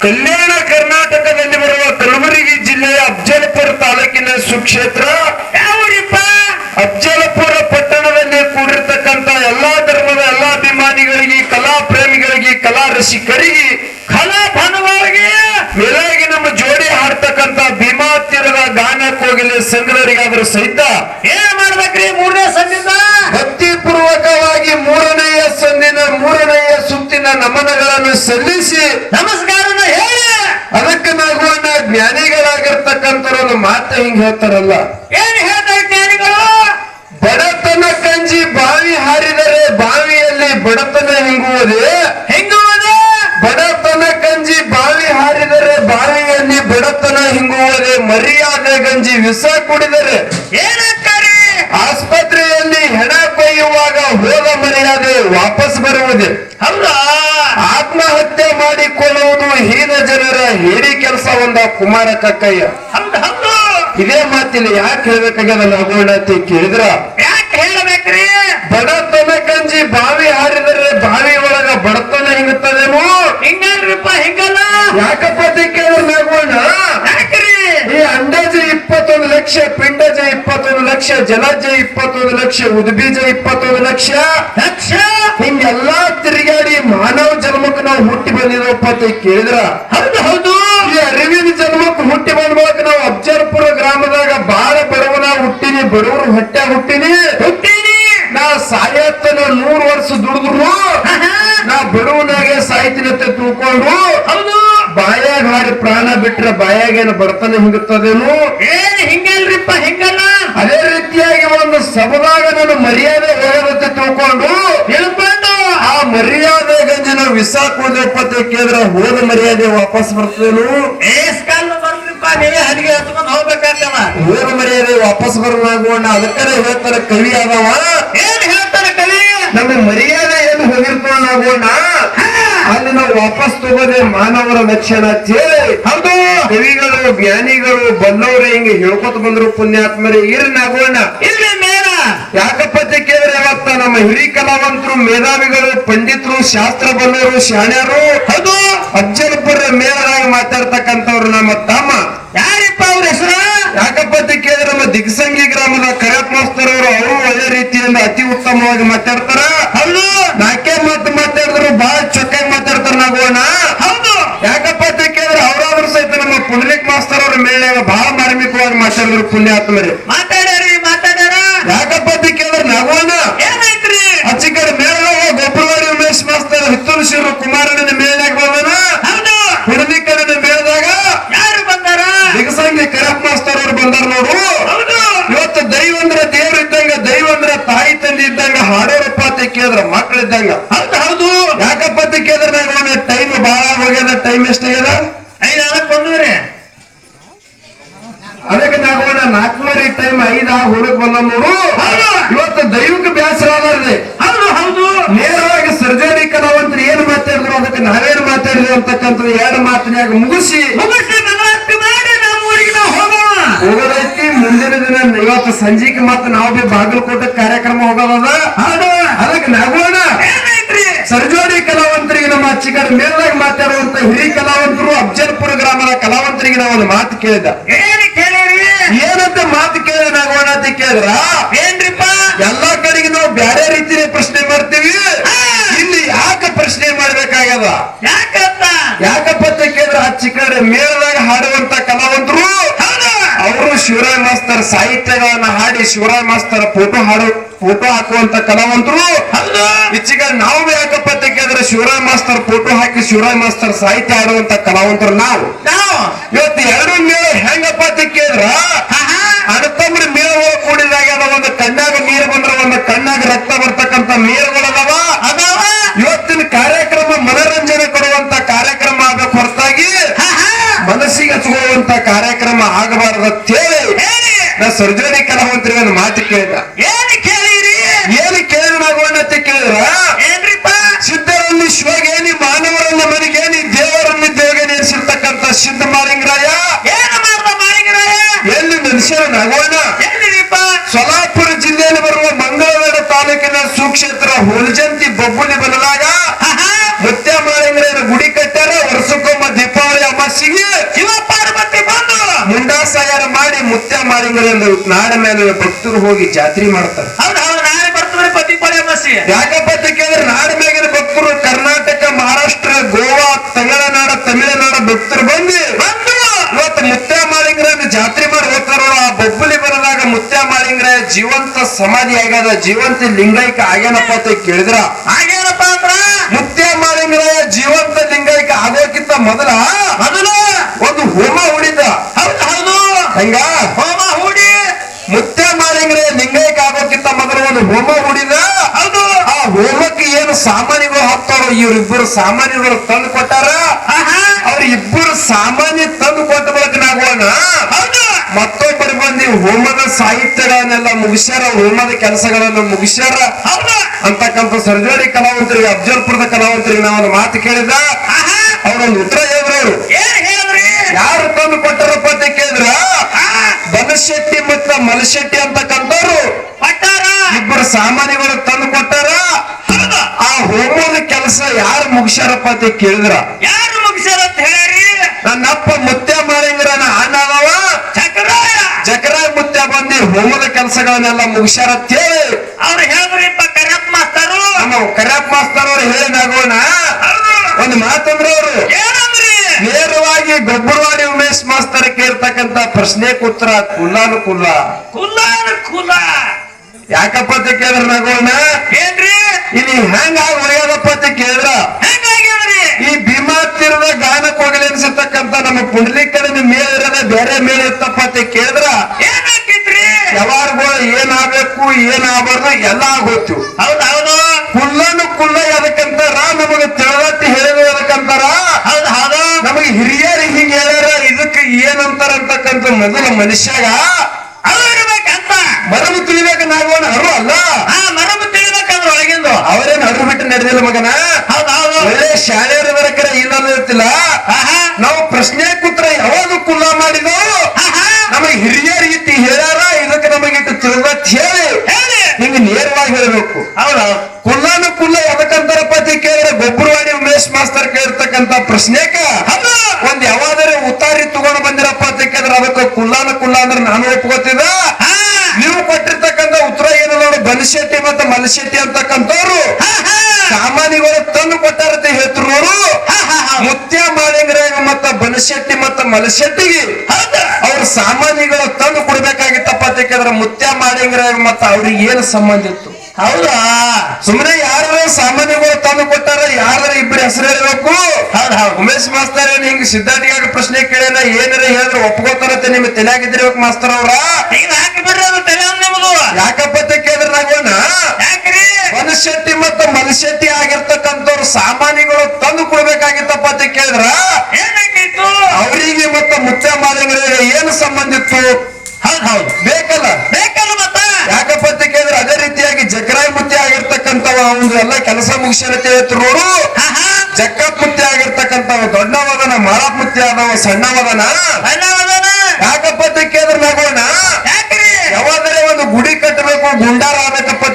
ಕಲ್ಯಾಣ ಕರ್ನಾಟಕದಲ್ಲಿ ಬರುವ ಕಲಬುರಗಿ ಜಿಲ್ಲೆಯ ಅಫ್ಜಲ್ಪುರ ತಾಲೂಕಿನ ಸುಕ್ಷೇತ್ರ ಯಾವೂರಿಪ್ಪ? ಅಫ್ಜಲಪುರ ಪಟ್ಟಣದಲ್ಲಿ ಕೂಡಿರ್ತಕ್ಕಂಥ ಎಲ್ಲಾ ಧರ್ಮದ ಎಲ್ಲಾ ಅಭಿಮಾನಿಗಳಿಗೆ ಕಲಾ ಪ್ರೇಮಿಗಳಿಗೆ ಕಲಾ ರಸಿಕರಿಗೆ ಕಲಾ ಭಾನುವಾಗಿ ಮೇಲಾಗಿ ನಮ್ಮ ಜೋಡಿ ಹಾಡ್ತಕ್ಕಂತ ಭೀಮಾ ತೀರದ ಗಾನ ಕೋಗಿಲೆ ಸಂಗ್ರಹರಿಗಾದರೂ ಸಹಿತ ಏನ್ ಮಾಡ್ಬೇಕ್ರಿ ಮೂರನೇ ಸಂದಿನ ಭಕ್ತಿ ಪೂರ್ವಕವಾಗಿ ಮೂರನೆಯ ಸಂದಿನ ಮೂರನೆಯ ಸುತ್ತಿನ ನಮನಗಳನ್ನು ಸಲ್ಲಿಸಿ ಅದಕ್ಕೆ ಒಂದು ಮಾತು ಹಿಂಗ್ ಹೇಳ್ತಾರಲ್ಲ. ಏನ್ ಹೇಳ್ತಾರೆ ಜ್ಞಾನಿಗಳು? ಬಡತನ ಕಂಜಿ ಬಾವಿ ಹಾರಿದರೆ ಬಾವಿಯಲ್ಲಿ ಬಡತನ ಹಿಂಗುವುದೇ? ಹಿಂಗುವುದೇ? ಬಡತನ ಕಂಜಿ ಬಾವಿ ಹಾರಿದರೆ ಬಾವಿಯಲ್ಲಿ ಬಡತನ ಹಿಂಗುವುದೇ? ಮರ್ಯಾದೆ ಗಂಜಿ ವಿಷ ಕುಡಿದರೆ? ಏನಂತಾರಿ ಆಸ್ಪತ್ರೆಯಲ್ಲಿ ಹೆಣ ಕೊಯ್ಯುವಾಗ ಹೋದ ಮರ್ಯಾದೆ ವಾಪಸ್ ಬರುವುದೇ? ಜನರ ಹೇಳಿ ಕೆಲಸ ಒಂದ ಕುಮಾರ ಕಕ್ಕಯ್ಯ. ಇದೇ ಮಾತಿನ ಯಾಕೆ ಹೇಳ್ಬೇಕಾಗ್ಯದ ಅಂತ ಕೇಳಿದ್ರ? ಯಾಕೆ ಹೇಳಬೇಕ್ರಿ? ಬಡತನ ಕಂಜಿ ಬಾವಿ ಹಾರಿದ್ರೆ ಬಾವಿ ಒಳಗ ಬಡತನ ಹಿಂಗುತ್ತದೆ ಹಿಂಗಲ್ರಿಪ್ಪ ಹಿಂಗಲ್ಲ. ಯಾಕಪ್ಪ ಅಂತ ಕೇಳಿದ್ರ ಈ ಅಂಡಜ ಇಪ್ಪತ್ತೊಂದು ಲಕ್ಷ ಪಿಂಡಜ ಇಪ್ಪತ್ತೊಂದು ಲಕ್ಷ ಜಲಜ ಇಪ್ಪತ್ತೊಂದು ಲಕ್ಷ ಉದ್ಬೀಜ ಇಪ್ಪತ್ತೊಂದು ಲಕ್ಷ. ಲಕ್ಷ? ಹಿಂಗೆಲ್ಲಾ ಹುಟ್ಟಿ ಕೇಳಿದ್ರ? ಹೌದು ಹೌದು. ಈ ಅರಿವಿನ ಜನ್ಮಕ್ಕೆ ಹುಟ್ಟಿ ಬಂದ ಮೂಲಕ ನಾವು ಅಬ್ಜರ್ಪುರ ಗ್ರಾಮದಾಗ ಬಾಳ ಬಡವನ ಹುಟ್ಟಿನಿ ಬಡವರು ಹೊಟ್ಟೆ ಹುಟ್ಟಿನಿ. ಹುಟ್ಟಿನಿ. ನಾ ಸಾಯತ್ತನ ನೂರು ವರ್ಷ ದುಡಿದ್ರು. ನಾ ಬಡವನಾಗೆ ಸಾಯ್ತೀನಿ ಅಂತ ತಿಳ್ಕೊಂಡು. ಹೌದು. ಬಾಯಾಗ ಹಾಡಿ ಪ್ರಾಣ ಬಿಟ್ರೆ ಬಾಯಾಗೇನು ಬಡತನ ಹಿಂಗುತ್ತದೇನು ಏನ್ ಹಿಂಗಲ್ರಿಪ್ಪ ಹಿಂಗಲ್ಲ? ಅದೇ ರೀತಿಯಾಗಿ ಒಂದು ಸಭದಾಗ ನಾನು ಮರ್ಯಾದೆ ಹೋಗದಂತೆ ತಿಳ್ಕೊಂಡು ವಿಸ ಕೊಡ್ದಪ್ಪ ಕೇಂದ್ರ ಹೋದ ಮರ್ಯಾದೆ ವಾಪಸ್ ಬರ್ತದೇನು? ಏಸ್ಕಾಲ್ ಬರ್ಲಿಪ್ಪ ನೀವೇ ಹರಿಗೆ ಹತ್ಕೊಂಡು ಹೋಗ್ಬೇಕಾಗ್ತವ ಹೋದ ಮರ್ಯಾದೆ ವಾಪಸ್ ಬರೋಣ ಅದಕ್ಕೆ ಹೇಳ್ತಾರೆ ಕವಿ ಆದವ. ಏನ್ ಹೇಳ್ತಾರೆ ಕವಿ? ನಮ್ಮ ಮರ್ಯಾದೆ ಏನು ಹೋಗಿರ್ತೋ ನಾಗೋಣ ಅಲ್ಲಿ ನಾವು ವಾಪಸ್ ತಗೋದೆ ಮಾನವರ ಲಕ್ಷಣ ಹೌದು. ಕವಿಗಳು ಜ್ಞಾನಿಗಳು ಬಲ್ಲವ್ರೆ ಹಿಂಗೆ ಹೇಳ್ಕೊತ ಬಂದ್ರು ಪುಣ್ಯಾತ್ಮರೇ. ಇರ್ ನಾಗೋಣ ಇಲ್ಲ ಯಾಕಪ್ಪ ನಮ್ಮ ಹಿರಿ ಕಲಾವಂತರು ಮೇಧಾವಿಗಳು ಪಂಡಿತರು ಶಾಸ್ತ್ರ ಬಲ್ಲವರು ಶಾಣ್ಯರು ಅದು ಅಜ್ಜಲ್ಪುರ ಮೇಳರಾಗಿ ಮಾತಾಡ್ತಕ್ಕಂಥವ್ರು ನಮ್ಮ ತಮ್ಮ. ಯಾರಿಪ್ಪ ಅವ್ರ ಹೆಸರು? ಯಾಕಪ್ಪ ಕೇಳಿದ್ರೆ ನಮ್ಮ ದಿಗ್ಸಂಗಿ ಗ್ರಾಮದ ಕರತ್ ಮಾಸ್ತರ್ ಅವರು ಅವರು ಒಳ್ಳೆ ರೀತಿಯಿಂದ ಅತಿ ಉತ್ತಮವಾಗಿ ಮಾತಾಡ್ತಾರ. ಹೌದು? ನಾಕೆ ಮಾತು ಮಾತಾಡಿದ್ರು ಬಹಳ ಚೊಕ್ಕಾಗಿ ಮಾತಾಡ್ತಾರ ನಾಗೋಣ ಹೌದು? ಯಾಕಪ್ಪ ಕೇಳಿದ್ರೆ ಅವರಾದ್ರೂ ಸಹಿತ ನಮ್ಮ ಪುಂಡಲಿಕ್ ಮಾಸ್ತರ್ ಅವ್ರ ಮೇಲೆ ಬಹಳ ಮಾರ್ಮಿಕವಾಗಿ ಮಾತಾಡಿದ್ರು ಪುಣ್ಯಾತ್ಮರಿ ಮಾತಾಡ್ಯಾರಿ ಮಾತಾಡ್ಯಾರ ಯಾಕಪ್ಪ ಅಂತ ಕೇಳಿದ್ರೆ ನಾಗೋಣ ಏನಾಯ್ತ್ರಿ ಅಚ್ಚಿಕಡೆ ಮೇಳದಾಗ ಗೊಬ್ಬರವಾಡಿ ಉಮೇಶ್ ಮಾಸ್ತರ್ ಹಿತ್ತೂರು ಶಿವರು ಕುಮಾರನ ಮೇಳ್ಯಾಗ ಬಂದನ ಹೌದು ಪುಣದಿಕ್ಕರನ ಮೇಳದಾಗ ಯಾರು ಬಂದಾರ ದಿಗಸಂಗಿ ಕರಪ್ ಮಾಸ್ತರ್ ಅವ್ರು ಬಂದಾರ ನೋಡು ಹೌದು ಇವತ್ತು ದೈವ ಅಂದ್ರ ದೇವ್ರ ಇದ್ದಂಗ ದೈವ ಅಂದ್ರ ತಾಯಿ ಹಾಡೋರಪ್ಪ ಅಂತ ಕೇಳಿದ್ರ ಮಕ್ಕಳಿದ್ದಂಗ ಅಂತ ಹೌದು ಯಾಕಪ್ಪ ಅಂತ ಕೇಳಿದ್ರೆ ನಾನು ಟೈಮ್ ಬಹಳ ಹೋಗ್ಯದ ಟೈಮ್ ಎಷ್ಟಾಗ್ಯದ ಐದು ಆಗಕ್ಕೆ ಬಂದ್ರಿ ಅದಕ್ಕೆ ನಾಗೋಣ ನಾಲ್ಕೂವರೆ ಟೈಮ್ ಐದ ಹುಡುಗ ಬಂದ ನೋಡು. ಹೌದು. ಇವತ್ತು ದೈವಿಕ ಬೇಸರ ಆದ್ರೆ ಹೌದು ಹೌದು. ನೇರವಾಗಿ ಸರ್ಜರಿ ಕಲಾವಂತರು ಏನ್ ಮಾತಾಡಿದ್ರು ಅದಕ್ಕೆ ನಾವೇನ್ ಮಾತಾಡಿದ್ರು ಅಂತಕ್ಕಂಥದ್ದು ಎರಡು ಮಾತಿನಾಗ ಮುಗಿಸಿ. ಮುಗಿಸಿ ನಾವು ಹೋಗೋಣ ಮುಂದಿನ ದಿನ ಇವತ್ತು ಸಂಜೆಗೆ ಮತ್ತ ನಾವು ಬಿ ಬಾಗಲಕೋಟೆ ಕಾರ್ಯಕ್ರಮ ಹೋಗೋದದ? ಅದಕ್ಕೆ ನಾಗೋಣ ಸರ್ಜೋಡಿ ಕಲಾವಂತರಿಗೆ ನಮ್ಮ ಚಿಕ್ಕಡ ಮೇಲ್ದಾಗ ಮಾತಾಡುವಂತ ಹಿರಿ ಕಲಾವಂತರು ಅಫ್ಜಲ್ಪುರ ಗ್ರಾಮದ ಕಲಾವಂತರಿಗೆ ನಾವು ಒಂದು ಮಾತು ಕೇಳಿದ. ಏನಂತ ಮಾತು ಕೇಳಿದ ನಗೋಣ ಅಂತ ಕೇಳಿದ್ರ? ಏನ್ರಿಪ್ಪ? ಎಲ್ಲಾ ಕಡೆಗೆ ನಾವು ಬ್ಯಾರೆ ರೀತಿಯ ಪ್ರಶ್ನೆ ಮಾಡ್ತೀವಿ. ಇಲ್ಲಿ ಯಾಕೆ ಪ್ರಶ್ನೆ ಮಾಡ್ಬೇಕಾಗ್ಯದ? ಯಾಕಪ್ಪ? ಯಾಕಪ್ಪ ಅಂತ ಕೇಳಿದ್ರೆ? ಆ ಚಿಕ್ಕ ಮೇಳದಾಗ ಹಾಡುವಂತ ಮಾಸ್ತರ್ ಸಾಹಿತ್ಯಗಳನ್ನ ಹಾಡಿ ಶಿವರಾಯ್ ಮಾಸ್ತರ್ ಫೋಟೋ ಹಾಡು ಫೋಟೋ ಹಾಕುವಂತ ಕಲಾವಂತರು ಈಚೆಗ ನಾವು ಯಾಕಪ್ಪ ತೆಗೆದ್ರೆ ಶಿವರಾಯ್ ಮಾಸ್ತರ್ ಫೋಟೋ ಹಾಕಿ ಶಿವರಾಯ್ ಮಾಸ್ತರ್ ಸಾಹಿತ್ಯ ಹಾಡುವಂತ ಕಲಾವಂತರು ನಾವು. ನಾವು? ಇವತ್ತು ಎರಡು ಮೇಳ ಹೆಂಗಪ್ಪ ಅಂತ ಕೇಳಿದ್ರ ಆಹಾ. ಅಣ್ಣತಮ್ಮರ ಮೇಳಗಳು ಕೂಡಿದಾಗ ಅದ ಒಂದು ಕಣ್ಣಾಗ ನೀರು ಬಂದ್ರ ಒಂದು ಕಣ್ಣಾಗ ರಕ್ತ ಬರ್ತಕ್ಕಂತ ಮೇಳಗಳದಾವ ಅದಾವ ಇವತ್ತಿನ ಕಾರ್ಯಕ್ರಮ ಮನರಂಜನೆ ಕೊಡುವಂತ ಕಾರ್ಯಕ್ರಮ ಆಗಬೇಕು ಹೊರತಾಗಿ ಆಹಾ. ಮನಸ್ಸಿಗೆ ಹಚ್ಕೊಳ್ಳುವಂತ ಕಾರ್ಯಕ್ರಮ ಆಗಬಾರದು ಅಂತ ಹೇಳಿ ಹೇಳಿ ನಾ ಸರ್ಜರಿ ಕಲಾವಂತರಿ ಒಂದು ಮಾತು ಕೇಳಿದ. ಏನು ಕೇಳಿರಿ? ಏನು ಕೇಳಿ ಅಂತ ಕೇಳಿದ್ರ? ಏನ್ರಿಪ್ಪ? ಸಿದ್ಧರಲ್ಲಿ ಶಿವಗೇನಿ ಮಾನವರನ್ನ ಮನೆಗೇನಿ ದೇವರನ್ನ ದೇವಗೆ ನೆನೆಸಿರ್ತಕ್ಕಂಥ ಸಿದ್ಧ ಮಾಲಿಂಗರಾಯ. ಏನ್ ಮಾಡ್ದ ಎಲ್ಲಿ ಮನುಷ್ಯರ ನಗೋಣ ಎಲ್ಲಿರಿಪ್ಪ? ಸೊಲಾಪುರ ಜಿಲ್ಲೆಯಲ್ಲಿ ಬರುವ ಮಂಗಳವಾರ ತಾಲೂಕಿನ ಸುಕ್ಷೇತ್ರ ಹುಲ್ಜಂತಿ ಬಬ್ಬುಲಿ ಬದಲಾಗ ಆಹಾ. ಮುತ್ಯ ಮಾಳಿಂಗರ ಗುಡಿ ಕಟ್ಟಾರ ವರ್ಷಕ್ಕೊಮ್ಮ ದೀಪಾವಳಿ ಮಾಳಿಂಗರಿಂದ ನಾಡ ಮೇಲೆ ಭಕ್ತರು ಹೋಗಿ ಜಾತ್ರೆ ಮಾಡ್ತಾರೆ. ಯಾಕಪ್ಪ ಅಂತ ಕೇಳಿದ್ರೆ ನಾಡ ಮೇಗಿನ ಭಕ್ತರು ಕರ್ನಾಟಕ ಮಹಾರಾಷ್ಟ್ರ ಗೋವಾ ತಮಿಳುನಾಡ ತಮಿಳುನಾಡ ಭಕ್ತರು ಬಂದು ಬಂದು! ಇವತ್ತು ಮುತ್ಯ ಮಾಳಿಂಗರನ್ನ ಜಾತ್ರೆ ಮಾಡಿ ಹೋಗ್ತಾರ ಆ ಬೊಬ್ಬಲಿ ಬರದಾಗ ಮುತ್ಯ ಮಾಳಿಂಗರ ಜೀವಂತ ಸಮಾಧಿ ಆಗ್ಯದ ಜೀವಂತ ಲಿಂಗೈಕ ಆಗ್ಯಾನಪ್ಪ ಅಂತ ಕೇಳಿದ್ರ. ಆಗ್ಯಾನಪ್ಪ ಅಂದ್ರ? ಮುತ್ಯ ಮಾಳಿಂಗರ ಜೀವಂತ ಲಿಂಗೈಕ ಆಗೋಕ್ಕಿಂತ ಮೊದಲ ಮೊದಲ? ಒಂದು ಹೋಮ ಉಳಿದ. ಹೌದು ಹೌದು. ಹಂಗ ಹೋಮ ಹೂಡಿ ಮುತ್ಯ ಮಾಳಿಂಗರ ಲಿಂಗೈಕ ಆಗೋಕ್ಕಿಂತ ಮೊದಲ ಒಂದು ಹೋಮ ಹೊಡಿದ ಹೌದು ಆ ಹೋಮಕ್ಕೆ ಏನು ಸಾಮಾನ್ಯಗಳು ಹಾಕ್ತಾರೋ ಇವರಿಬ್ಬರು ಸಾಮಾನ್ಯಗಳು ತಂದು ಕೊಟ್ಟಾರ? ಆಹಾ, ಅವ್ರ ಇಬ್ಬರು ಸಾಮಾನ್ಯ ತಂದು ಕೊಟ್ಟ ಬಳಕ ನಾಗೋಣ ಮತ್ತೊಬ್ಬರು ಬಂದು ಹೋಮದ ಸಾಹಿತ್ಯಗಳನ್ನೆಲ್ಲ ಮುಗಿಸ್ಯಾರ ಹೋಮದ ಕೆಲಸಗಳನ್ನು ಮುಗಿಸ್ಯಾರ? ಅಂತಕ್ಕಂಥ ಸರ್ಜರಿ ಕಲಾವಂತರಿಗೆ ಅಫ್ಜಲ್ಪುರದ ಕಲಾವಂತರಿಗೆ ನಾವೊಂದು ಮಾತು ಕೇಳಿದ ಆಹಾ, ಅವ್ರೊಂದು ಉತ್ತರ ಹೇಳಿದ್ರು ಯಾರು ತಂದು ಕೊಟ್ಟರಪ್ಪ ಅಂತ ಕೇಳಿದ್ರ? ಬನಶೆಟ್ಟಿ ಮತ್ತು ಮಲಶೆಟ್ಟಿ ಅಂತಕ್ಕಂಥವ್ರು. ಇಬ್ಬರು ಸಾಮಾನ್ಯಗಳು ತಂದು ಕೊಟ್ಟಾರ? ಹೋಮದ ಕೆಲಸ ಯಾರು ಮುಗಿಸ್ಯಾರಪ್ಪ ಅಂತ ಕೇಳಿದ್ರ. ಯಾರು ಮುಗಿಸ್ಯಾರ ಅಂತ ಹೇಳಿ ನನ್ನಪ್ಪ ಮುತ್ಯ ಮಾಳಿಂಗರನ ಅಣ್ಣ ಅದಾವ. ಚಕ್ರಾಯ ಜಕರಾಯ್ ಮುತ್ಯ ಬಂದಿ ಹೋಮದ ಕೆಲಸಗಳನ್ನೆಲ್ಲ ಮುಗಿಸ್ಯಾರ ಅಂತ ಹೇಳಿ. ಅವ್ರು ಹೇಳಿದ್ರಿಪ್ಪ ಕರಪ್ ಮಾಸ್ತರು. ನಮ್ಮ ಕರ್ಯಪ್ಪ ಮಾಸ್ತರ್ ಅವ್ರು ಹೇಳಿದಾಗೋಣ ಒಂದು ಮಾತಂದ್ರೆ ಅವರು. ಏನಂದ್ರಿ? ನೇರವಾಗಿ ಗೊಬ್ಬರವಾಡಿ ಉಮೇಶ್ ಮಾಸ್ತರ್ ಕೇಳ್ತಕ್ಕಂತ ಪ್ರಶ್ನೆ ಕೂತ್ರ ಕುಲ್ಲಾನು ಕುಲ್ಲ. ಕುಲ್ಲಾನು ಕುಲ ಯಾಕಪ್ಪ ಅಂತ ಕೇಳಿದ್ರ ನಗೋಣ ಏನ್ರಿ? ಇಲ್ಲಿ ಹೆಂಗ ಉಳಿಯೋದಪ್ಪ ಅಂತ ಕೇಳಿದ್ರ? ಈ ಭೀಮಾ ತೀರದ ಗಾನಕ್ಕೆ ಹೋಗಲಿ ಅನ್ಸಿರ್ತಕ್ಕಂತ ನಮ್ಮ ಪುಂಡ್ಲಿಕರನ ಮೇಲಿರದ ಬೇರೆ ಮೇಲೆ ಇತ್ತಪ್ಪ ಅಂತ ಕೇಳ್ರ ಏನಾಕಿತ್ರಿ ಯಾವಾರ್ಗಳು ಏನಾಗಬೇಕು ಏನಾಗಬಾರ್ದು ಎಲ್ಲ ಆಗೋಯ್ತು. ಹೌದು ಹೌದು. ಕುಲ್ಲನು ಕುಲ್ಲ ಎದಕ್ಕಂತಾರ ನಮಗ ತಿಳಿದತ್ತಿ ಹೇಳಿದ ಎದಕ್ಕಂತಾರ ಹೌದು ಹೌದ. ನಮಗೆ ಹಿರಿಯರು ಹಿಂಗ ಹೇಳ್ಯಾರ ಇದಕ್ಕೆ ಏನಂತಾರ ಅಂತಕ್ಕಂಥ ಮೊದಲ ಮನುಷ್ಯಾಗ ಅದು ತಿಳಿಬೇಕ ನಾಗೋಣ ಅರು ಅಲ್ಲ? ಹಾ ಮರಬು ತಿಳಿಬೇಕಂದ್ರ ಒಳಗಿಂದು. ಅವರೇನು ಹರು ಬಿಟ್ಟು ನಡೆದಿಲ್ಲ ಮಗನ? ಒಳ್ಳೆ ಶಾಲೆಯರ ಬರಕರ ಇಲ್ಲ ನಾವು ಪ್ರಶ್ನೆ ಕುತ್ರ ಯಾವಾಗ ಕುಲ್ಲ ಮಾಡಿದೋ ನಮಗೆ ಹಿರಿಯ ರೀತಿ ಹೇಳ್ಯಾರ ಇದಕ್ಕೆ ನಮಗೆ ತಿಳಿದತ್ ಹೇಳಿ. ಹೇಳಿ. ಹಿಂಗ ನೇರವಾಗಿ ಹೇಳಬೇಕು. ಹೌದಾ ಕುಲ್ಲಾನು ಕುಲ್ಲ ಯಾವಕ್ಕಂತಾರ ಪತಿ ಕೇಳಿದ್ರೆ ಗೊಬ್ಬರವಾಡಿ ಉಮೇಶ್ ಮಾಸ್ತರ್ ಕೇಳಿರ್ತಕ್ಕಂತ ಪ್ರಶ್ನೆಕ? ಒಂದ್ ಯಾವಾದ್ರೆ ಉತ್ತಾರಿ ತಗೊಂಡು ಬಂದಿರಪ್ಪ ಅಂತ ಕೇಳಿದ್ರೆ ಅದಕ್ಕೆ ಕುಲ್ಲಾನ ಕುಲ್ಲ ಅಂದ್ರೆ ನಾನು ಒಪ್ಕೋತಿದ್ದ ಹಾ ನೀವು ಕೊಟ್ಟಿರ್ತಕ್ಕಂಥ ಉತ್ತರ ಏನು ಮತ್ತೆ ಮಲಶೆಟ್ಟಿ ಅಂತಕ್ಕಂಥವ್ರು ಸಾಮಾನ್ಯಗಳು ತಂದು ಕೊಟ್ಟಾರಂತ ಹಾ ಮುತ್ಯ ಮಾಳಿಂಗ್ರೆ ಮತ್ತ ಬನಶೆಟ್ಟಿ ಮತ್ತ ಮಲಶೆಟ್ಟಿಗೆ ಅವ್ರ ಸಾಮಾನ್ಯಗಳು ತಂದು ಕೊಡ್ಬೇಕಾಗಿತ್ತಪ್ಪ ಯಾಕಂದ್ರೆ ಮುತ್ಯ ಮಾಳಿಂಗ್ರೆ ಮತ್ತ ಅವ್ರಿಗೆ ಏನು ಸಂಬಂಧ ಇತ್ತು? ಹೌದಾ? ಸುಮ್ಮನೆ ಯಾರು ಸಾಮಾನ್ಯಗಳು ತಂದು ಕೊಟ್ಟಾರ ಯಾರ ಇಬ್ಬರು ಹೆಸರು ಹೇಳಬೇಕು? ಉಮೇಶ್ ಮಾಸ್ತರ್ ಏನ್ ಹಿಂಗ್ ಸಿದ್ಧಾರ್ಥಿಯಾಗ ಪ್ರಶ್ನೆ ಕೇಳಿನ ಏನಾರ ಹೇಳಿದ್ರೆ ಒಪ್ಕೋತಾರತ್ತೆ ನಿಮ್ ತಲೆಯಾಗಿದ್ದಿರ್ಬೇಕು ಮಾಸ್ತರ್ ಅವ್ರ? ಯಾಕಪ್ಪ ಯಾಕ್ರಿ? ಮನುಶೆಟ್ಟಿ ಮತ್ತು ಮನುಷ್ಯತಿ ಆಗಿರ್ತಕ್ಕಂಥವ್ರು ಸಾಮಾನ್ಯಗಳು ತಂದು ಕೊಡ್ಬೇಕಾಗಿತ್ತಪ್ಪ ಅಂತ ಕೇಳಿದ್ರ? ಏನಾಗಿತ್ತು ಅವರಿಗೆ ಮತ್ತ ಮುಚ್ಚ ಮಾಧ್ಯಮಗಳಿಗೆ ಏನು ಸಂಬಂಧಿತ್ತು? ಹೌದು. ಹೌದು. ಬೇಕಲ್ಲ? ಬೇಕಲ್ಲ ಮತ್ತ? ಯಾಕಪ್ಪ ಅಂತ ಕೇಳಿದ್ರೆ? ಅದೇ ರೀತಿಯಾಗಿ ಜಕರಾಯ್ ಮುತ್ತಿ ಆಗಿರ್ತಕ್ಕಂಥವ ಒಂದು ಎಲ್ಲ ಕೆಲಸ ಮುಗಿಸಿರತ್ತೆ ನೋಡು. ಜಕ್ಕ ಮುತ್ತಿ ಆಗಿರ್ತಕ್ಕಂಥವ ದೊಡ್ಡವದನ ಮಾಳಪ್ ಮುತ್ತಿ ಆದವ ಸಣ್ಣವದನ ಯಾಕಪ್ಪ ಅಂತ ಕೇಳಿದ್ರೆ ನಗೋಣ ಯಾಕ್ರಿ? ಯಾವಾದರೆ ಒಂದು ಗುಡಿ ಕಟ್ಟಬೇಕು ಗುಂಡಾರ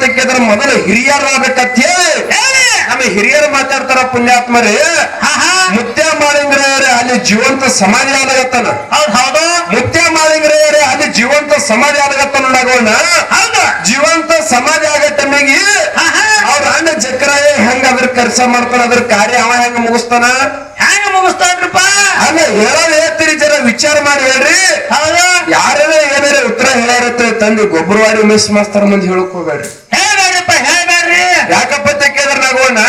ಕೇಳಿದ್ರೆ ಮೊದಲು ಹಿರಿಯರ್ ಆಗ್ಬೇಕಂತ ಹೇಳಿ. ಹೇಳಿ ನಮ್ಮ ಹಿರಿಯರು ಮಾತಾಡ್ತಾರ ಪುಣ್ಯಾತ್ಮರೇ. ಹಾ ಹಾ. ಮುತ್ಯ ಮಾಡಿಂಗ್ರೆ ಅಲ್ಲಿ ಜೀವಂತ ಸಮಾಧಿ ಆಗತ್ತಾನ ಹೌದು. ಮುತ್ಯ ಮಾಡಿಂಗ್ರೆ ಅಲ್ಲಿ ಜೀವಂತ ಸಮಾಧಿ ಆಗತ್ತಾನ ನಗೋಣ ಜೀವಂತ ಸಮಾಜ ಆಗತ್ತೆ ಮೇಗಿ ಅವ್ರ ಅಣ್ಣ ಜಕ್ರಾಯ ಹೆಂಗ ಅದ್ರ ಕೆಲಸ ಮಾಡ್ತಾನ ಅದ್ರ ಕಾರ್ಯ ಅವ ಹೆಂಗ ಮುಗಿಸ್ತಾನ? ಹೆಂಗ ಮುಗಿಸ್ತಾನ್ರಪ್ಪ? ಅಲ್ಲ ಹೇಳೋದ್ ಹೇಳ್ತೀರಿ ಜರ ವಿಚಾರ ಮಾಡಿ ಹೇಳ್ರಿ. ಯಾರೇ ಏನಾರ ಉತ್ತರ ಹೇಳಾರತ್ತೆ ತಂದು ಗೊಬ್ಬರವಾಡಿ ಮಿಸ್ ಮಾಸ್ತರ್ ಮುಂದೆ ಹೇಳಕ್ ಹೋಗ್ಬೇಡ್ರಿ ಹೇಳ್ಬೇಡ್ರಿಪ್ಪ ಹೇಳ್ಬೇಡ್ರಿ ಯಾಕಪ್ಪ ಅಂತ ಕೇಳಿದ್ರೆ ನಾಗೋಣ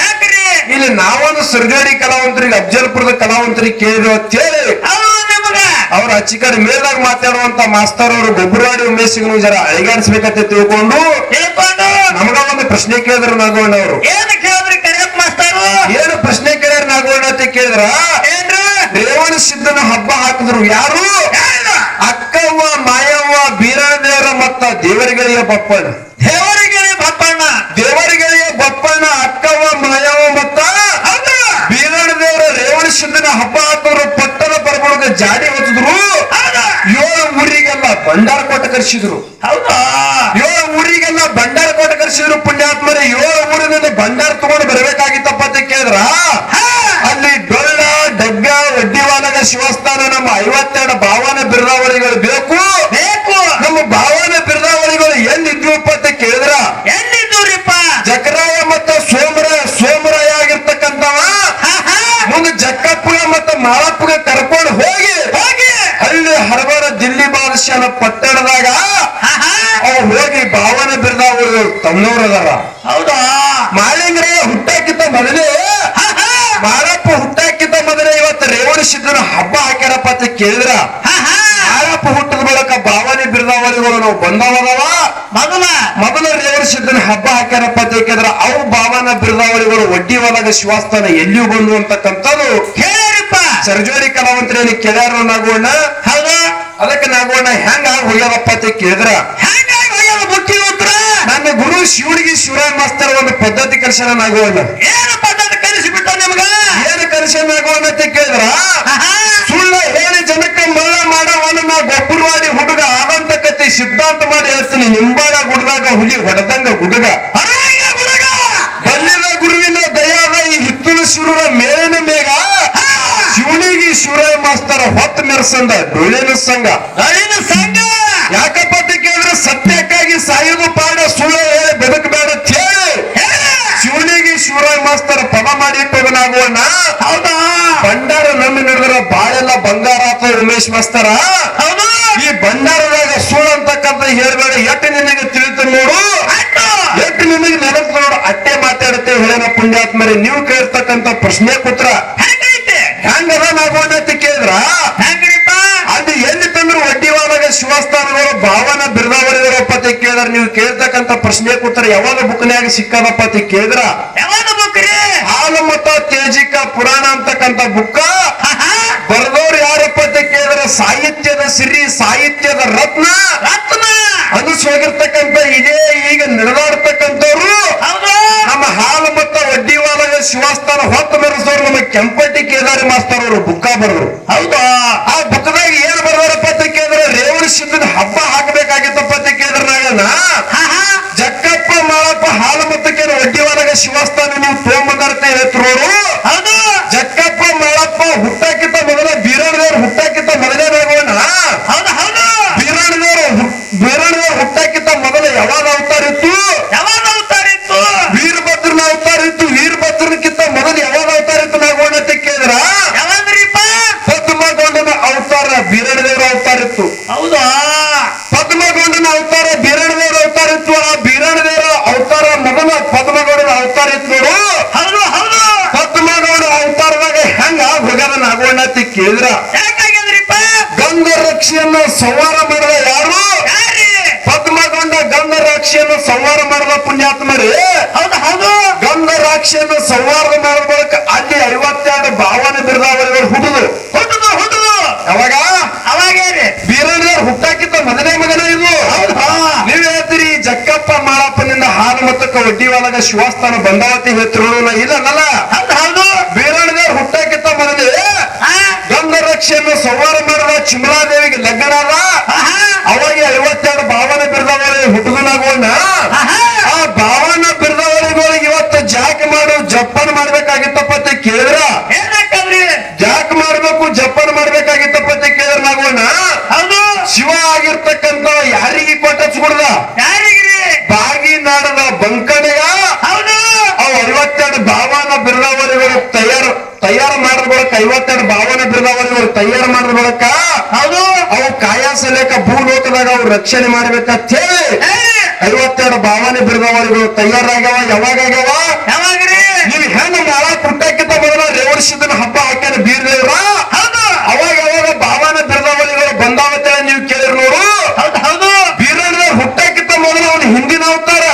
ಯಾಕ್ರಿ ಇಲ್ಲಿ ನಾವೊಂದು ಸುರಗೇಡಿ ಕಲಾವಂತರಿಗೆ ಅಫ್ಜಲ್ಪುರದ ಕಲಾವಂತರಿಗೆ ಕೇಳಿರೋ ಅಂತ ಹೇಳಿ ಹೌದು ನಿಮಗ ಅವ್ರ ಅಚ್ಚಿಕಡೆ ಮೇಲ್ದಾಗ ಮಾತಾಡುವಂತ ಮಾಸ್ತರ್ ಅವರು ಗೊಬ್ಬರಾಡಿ ಉಮೇಶಿಗೂ ಜರ ಅಳಿಗಾಡಿಸ್ಬೇಕಂತ ತಿಳ್ಕೊಂಡು ನಮಗ ಒಂದು ಪ್ರಶ್ನೆ ಕೇಳಿದ್ರು ನಾಗೋಣ ಅವರು. ಏನ್ ಕೇಳಿದ್ರಿ ಕರೆಯಪ್ಪ ಮಾಸ್ತರು? ಏನು ಪ್ರಶ್ನೆ ಕೇಳ್ಯಾರ ನಾಗೋಣ ಅಂತ ಕೇಳಿದ್ರ? ಏನ್ರಿ? ರೇವಣ ಸಿದ್ಧನ ಹಬ್ಬ ಹಾಕಿದ್ರು ಯಾರು? ಅಕ್ಕವ್ವ ಮಾಯವ್ವ ಬೀರಾದೇವರ ಮತ್ತ ದೇವರಿಗೆಳೆಯ ಬಪ್ಪಣ್ಣ ದೇವರಿಗೆ ಬಪ್ಪಣ್ಣ ದೇವರಿಗೆಳೆಯ ಬಪ್ಪಣ್ಣ ಅಕ್ಕವ್ವ ಮಾಯವ್ವ ಮತ್ತ ಹೌದು ಬೀರಣ ದೇವರ ರೇವಣ ಸಿದ್ಧನ ಹಬ್ಬ ಹಾಕಿದ್ರು ಪಟ್ಟಣ ಪರಬಳಗ ಜಾಡಿ ಹೊತ್ತಿದ್ರು. ಏಳು ಊರಿಗೆಲ್ಲ ಭಂಡಾರ ಕೊಟ್ಟು ಕರ್ಸಿದ್ರು. ಹೌದಾ? ಏಳು ಊರಿಗೆಲ್ಲ ಭಂಡಾರ ಕೊಟ್ಟು ಕರ್ಸಿದ್ರು ಪುಣ್ಯಾತ್ಮರೇ ಏಳು ಊರಿನಲ್ಲಿ ಭಂಡಾರ ತಗೊಂಡು ಬರಬೇಕಾಗಿತ್ತಪ್ಪ ಅಂತ ಕೇಳಿದ್ರ ಹಾ ಅಲ್ಲಿ ಡೊಳ್ಳ ಡಗ್ಗ ಒಡ್ಡಿವಾಲಗ ಶಿವಸ್ಥಾನ ನಮ್ಮ ಐವತ್ತೆರಡು ಭಾವನ ಬಿರುದಾವಳಿಗಳು ಬೇಕು ಬೇಕು ಮುಂದೆ ಮತ್ತೆ ಮಾಳಪ್ಪಗ ಕರ್ಕೊಂಡು ಹೋಗಿ ಹೋಗಿ. ಹಳ್ಳಿ ಹರಬರ ದಿಲ್ಲಿ ಬಾದಶಾನ ಪಟ್ಟಣದಾಗ ಆಹಾ. ಅವ್ ಹೋಗಿ ಭಾವನ ಬಿರ್ದವರು ತಮ್ಮನವ್ರದಾರ ಹೌದಾ? ಮಾಳಿಂಗ್ರೆ ಹುಟ್ಟಾಕಿದ್ದ ಮೊದಲೇ ಮಾರಪ್ಪ ಹುಟ್ಟಾಕಿತ ಮೊದಲೇ ಇವತ್ತು ರೇವಣ ಸಿದ್ದನ ಹಬ್ಬ ಹಾಕ್ಯಾರಪ್ಪ ಅಂತ ಕೇಳಿದ್ರ. ಮಾರಪ್ಪ ಹುಟ್ಟದ ಮೂಲಕ ಭಾವನೆ ಬಿರ್ದಾವಳಿಗಳು ನಾವು ಬಂದವದವ ಮೊದಲ. ಮೊದಲ ಸಿದ್ದನ ಹಬ್ಬ ಹಾಕ್ಯಾರಪ್ಪ ಅಂತ ಕೇಳಿದ್ರ ಅವು ಭಾವನ ಬಿರ್ದಾವಳಿಗಳು ಒಡ್ಡಿ ಒಳಗ ಶಿವಾಸ್ಥಾನ ಎಲ್ಲಿಯೂ ಬಂದು ಅಂತಕ್ಕಂಥದ್ದು ಸರ್ಜೋರಿ ಕಲಾವಂತರೇನು ಕೇಳ್ಯಾರ ನಾಗೋಣ ಹೌದಾ. ಅದಕ್ಕೆ ನಾಗೋಣ ಹೆಂಗ ಹೋಗ್ಯಾರಪ್ಪ ಅಂತ ಕೇಳಿದ್ರ ನನ್ನ ಗುರು ಶಿವನಿಗೆ ಶಿವರಾಮ್ ಮಾಸ್ತರ್ ಒಂದು ಪದ್ಧತಿ ಕಲಿಸ್ಯಾನ ನಾಗೋಣ ಏನು ಪದ್ಧತಿ ಕಲಿಸಿಬಿಟ್ಟ ನಿಮ್ಗ? ಏನು ಕಲಿಸ್ಯಾನ ನಾಗೋಣ ಅಂತ ಕೇಳಿದ್ರ. ಸುಳ್ಳ ಹೇಳಿ ಜನಕ್ಕೆ ಮಳ್ಳ ಮಾಡವನ್ನ ನಾ ಗೊಬ್ಬರವಾಡಿ ಹುಡುಗ ಆಗಂತ ಕತೆ ಸಿದ್ಧಾಂತ ಮಾಡಿ ಹೇಳ್ತೀನಿ ನಿಂಬಾಳ ಗುಡ್ದಾಗ ಹುಲಿ ಹೊಡೆದಂಗ ಹೊರಗೆ ಹುಡುಗ. ಬಲ್ಲಿದ ಗುರುವಿನ ದಯಾದ ಈ ಹಿತ್ತಲ ಶಿವರ ಮೇಲಿನ ಮೇಘ. ಶಿವನಿಗೆ ಶಿವರಾಯ ಮಾಸ್ತರ ಹೊತ್ತು ಮೆರೆಸಂದ ಡೊಳ್ಳಿನ ಸಂಘ. ಅಳಿನ ಸಂಘ. ಯಾಕಪ್ಪ ಕೇಳಿದ್ರೆ ಸತ್ಯಕ್ಕಾಗಿ ಸಾಯೋದು ಪಾಡ ಸುಳ್ಳು ಹೇಳಿ ಬದುಕಬೇಡ ಹೇಳಿ. ಶಿವನಿಗೆ ಶಿವರಾಯ ಮಾಸ್ತರ ಪದ ಮಾಡಿ ಇಟ್ಟೋದನಾಗುವಣ್ಣ ಹೌದಾ? ಭಂಡಾರ ನಮ್ಮ ನಡೆದ್ರ ಬಾಳೆಲ್ಲ ಬಂಗಾರ ಆತ ಉಮೇಶ್ ಮಾಸ್ತರ? ಈ ಭಂಡಾರದಾಗ ಸುಳ್ಳು ಅಂತಕ್ಕಂತ ಹೇಳ್ಬೇಡ ಎಟ್ಟು ನಿನಗೆ ತಿಳಿತು ನೋಡು ಆಯ್ತು. ಎಟ್ಟು ನಿನಗೆ ನೆನಪು ನೋಡು ಅಟ್ಟೆ ಹೇಳನ ಪುಣ್ಯಾತ್ಮರಿ ನೀವು ಕೇಳ್ತಕ್ಕಂತ ಪ್ರಶ್ನೆ ಕೂತ್ರ ಹೆಂಗದ ನಾಗೋಣ ಅಂತ ಕೇಳಿದ್ರ? ಅದು ಎಲ್ಲಿ ತಂದ್ರು ಒಡ್ಡಿವಾದಾಗ ಶಿವಸ್ಥಾನದವರ ಭಾವನ ಬಿರ್ದಾವಳಿಗಳಪ್ಪ ಅಂತ ಕೇಳಿದ್ರ? ನೀವು ಕೇಳ್ತಕ್ಕಂತ ಪ್ರಶ್ನೆ ಕೂತ್ರ ಯಾವಾಗ ಬುಕ್ನ್ಯಾಗ ಸಿಕ್ಕದಪ್ಪ ಅಂತ ಕೇಳಿದ್ರ? ಯಾವಾಗ ಬುಕ್ರಿ ಹಾಲು ಮತ ತೇಜಿಕ ಪುರಾಣ ಅಂತಕ್ಕಂತ ಬುಕ್ಕ ಬರ್ದವ್ರು ಯಾರಪ್ಪ ಅಂತ ಕೇಳಿದ್ರೆ? ಸಾಹಿತ್ಯದ ಸಿರಿ ಸಾಹಿತ್ಯದ ರತ್ನ ರತ್ನ ಅನಿಸೋಗಿರ್ತಕ್ಕಂಥ ಇದೇ ಈಗ ನಡೆದಾಡ್ತಕ್ಕಂಥವ್ರು ಹೌದು ನಮ್ಮ ಹಾಲು ಮತ್ತ ವಡ್ಡಿವಾದಾಗ ಶಿವಸ್ಥಾನ ಹೊತ್ತು ಮೆರೆಸೋರು ನಮ್ಮ ಕೆಂಪಟ್ಟಿ ಕೇದಾರಿ ಮಾಸ್ತರ್ ಅವರು ಬುಕ್ಕ ಬರೆದ್ರು. ಹೌದು ಆ ಬುಕ್ಕದಾಗ ಏನ್ ಬರ್ದಾರಪ್ಪ ಅಂತ ಕೇಳಿದ್ರೆ ರೇವಣ ಸಿದ್ದನ ಹಬ್ಬ ಹಾಕಬೇಕಾಗಿತ್ತಪ್ಪ ಅಂತ ಕೇಳಿದ್ರೆ ನಾಗನ ಆಹಾ. ಜಕ್ಕಪ್ಪ ಮಾಳಪ್ಪ ಹಾಲು ಮತ್ತಕ್ಕೆ ವಡ್ಡಿವಾದಾಗ ಶಿವಸ್ಥಾನ ನೀವು ತಗೊಂಬಂದಾರ್ತೆ ಹೇಳ್ತಿರೋರು ಹೌದು ಜಕ್ಕಪ್ಪ ಮಾಳಪ್ಪ ಹುಟ್ಟಾಕಿತ್ತ ಮೊದಲ ಬೀರಣ್ಣದೇವ್ರು ಹುಟ್ಟಾಕಿತ್ತ ಮೊದಲೇ ನಾಗೋಣ ಹೌದು ಹೌದು ಬೀರಣ್ಣದೇವ್ರು ಬೀರಣ್ಣದೇವ್ರು ಹುಟ್ಟಾಕಿತ್ತ ಮೊದಲ ಯಾವಾಗ ಅವತಾರ ಇತ್ತು ಯಾವಾಗ ಅವತಾರಿತ್ತು ವೀರಭದ್ರನ ಅವತಾರ ಇತ್ತು ವೀರಭದ್ರನಕ್ಕಿಂತ ಮೊದಲು ಯಾವಾಗ ಅವತಾರ ಇತ್ತು ನಾಗೋಣ ಅಂತ ಕೇಳಿದ್ರ ಯಾವಾಗ್ರಿಪ್ಪ ಪದ್ಮಗೊಂಡನ ಅವತಾರ ಬೀರಣ್ಣದೇವ್ರ ಅವತಾರ ಇತ್ತು ಹೌದಾ? ಪದ್ಮಗೌಡನ ಅವತಾರ ಬೀರಣದೇವರ ಅವತಾರ ಇತ್ತು ಆ ಬೀರಣದೇವರ ಅವತಾರ ಮೊದಲ ಪದ್ಮಗೌಡನ ಅವತಾರ ಇತ್ತು ನೋಡು. ಹೌದು ಪದ್ಮಗೌಡ ಅವತಾರದಾಗ ಹೆಂಗ ಹೋಗದ ನಾಗೋಣ ಕೇಳಿದ್ರ? ಗಂಧ ರಕ್ಷೆಯನ್ನು ಸಂಹಾರ ಮಾಡಿದ ಯಾರು? ಪದ್ಮಗೊಂಡ ಗಂಧ ರಾಕ್ಷಿಯನ್ನು ಸಂಹಾರ ಮಾಡಿದ ಪುಣ್ಯಾತ್ಮರೇ? ಹೌದು ಹೌದು. ಗಂಧ ರಾಕ್ಷಿಯನ್ನು ಸಂಹಾರ ಮಾಡಿದ ಬಳಿಕ ಅಲ್ಲಿ ಐವತ್ತೆರಡು ಭಾವನೆ ಬಿರ್ದಾವಳಿಗಳು ಹುಟ್ಟುದು ಹುಟ್ಟುದು ಹುಟ್ಟುದು ಯಾವಾಗ ಅವಾಗೇರಿ ಬೀರಣ್ಣವ್ರು ಹುಟ್ಟಾಕಿದ್ದ ಮೊದಲೇ ಮಗನ ಇದು ಹೌದಾ? ನೀವ್ ಹೇಳ್ತೀರಿ ಜಕ್ಕಪ್ಪ ಮಾಳಪ್ಪನಿಂದ ಹಾಲು ಮತ್ತಕ್ಕ ವಡ್ಡಿ ಒಳಗ ಶಿವಸ್ಥಾನ ಬಂದಾವತಿ ಹೇಳ್ತಿರೋಣ ಇಲ್ಲಲ್ಲ ಹೌದು ಹೌದು ಬೀರಣ್ಣದೇವ್ರು ಹುಟ್ಟಾಕಿತ್ತ ಮೊದಲೇ ಆ, ಗಂಧ ರಕ್ಷೆಯನ್ನು ಸಂಹಾರ ಮಾಡಿದ ಚಿಮ್ಲಾದೇವಿಗೆ ಲಗ್ನ ಆದ ಆಹಾ, ಅವಾಗ ಐವತ್ತೆರಡು ಭಾವನ ಬಿರ್ದವಳಿ ಹುಟ್ಟುದನಾಗೋಣ ಆಹಾ. ಆ ಭಾವನ ಬಿರ್ದವಳಿಗಳಿಗೆ ಇವತ್ತು ಜಾಕ್ ಮಾಡು ಜಪ್ಪನ್ ಮಾಡ್ಬೇಕಾಗಿತ್ತಪ್ಪ ಅಂತ ಕೇಳಿದ್ರ ಏನಾಕ್ಕದ್ರಿ ಜಾಕ್ ಮಾಡ್ಬೇಕು ಜಪ್ಪನ್ ಮಾಡ್ಬೇಕಾಗಿತ್ತಪ್ಪ ಅಂತ ಕೇಳಿದ್ರ ನಾಗೋಣ ಹೌದು ಶಿವ ಆಗಿರ್ತಕ್ಕಂಥ ಯಾರಿಗೆ ಕೊಟ್ಟಚ್ಕೊಡ್ದ ಯಾರಿಗ್ರಿ ಬಾಗಿ ನಾಡದ ಬಂಕಡೆಯ ಹೌದು ಅವು ಐವತ್ತೆರಡು ಭಾವನ ಬಿರ್ದಾವಳಿಗಳು ತಯಾರು ತಯಾರು ಮಾಡಿದ ಬಳಿಕ ಐವತ್ತೆರಡು ಭಾವನ ಬಿರ್ದಾವಳಿಗಳು ತಯಾರು ಮಾಡಿದ ಬಳಿಕ ಹೌದು ಅವು ಭೂಲೋಕದಾಗ ಅವ್ರು ರಕ್ಷಣೆ ಮಾಡ್ಬೇಕಂತ ಹೇಳಿ ಐವತ್ತೆರಡು ಭಾವನೆ ಬಿರ್ದಾವಳಿಗಳು ತಯಾರಾಗ್ಯಾವ ಯಾವಾಗ ಆಗ್ಯಾವ ಯಾವಾಗ್ರಿ? ನೀವು ಹೆಣ್ಣು ಮಾಳ ಪುಟ್ಟಕ್ಕಿಂತ ಮೊದಲ ರೇವಣಿಸಿದನ ಹಬ್ಬ ಹಾಕ್ಯಾನ ಬೀರ್ದೇವ್ರ? ಹೌದು. ಅವಾಗ ಯಾವಾಗ ಭಾವನೆ ಬಿರ್ದಾವಳಿಗಳು ಬಂದಾವತ್ತೆ ನೀವು ಕೇಳಿರ್ ನೋಡು. ಹೌದು ಹೌದು. ಬೀರಣ್ಣ ಹುಟ್ಟಕ್ಕಿಂತ ಮೊದಲ ಅವನು ಹಿಂದಿನ ಅವತಾರ.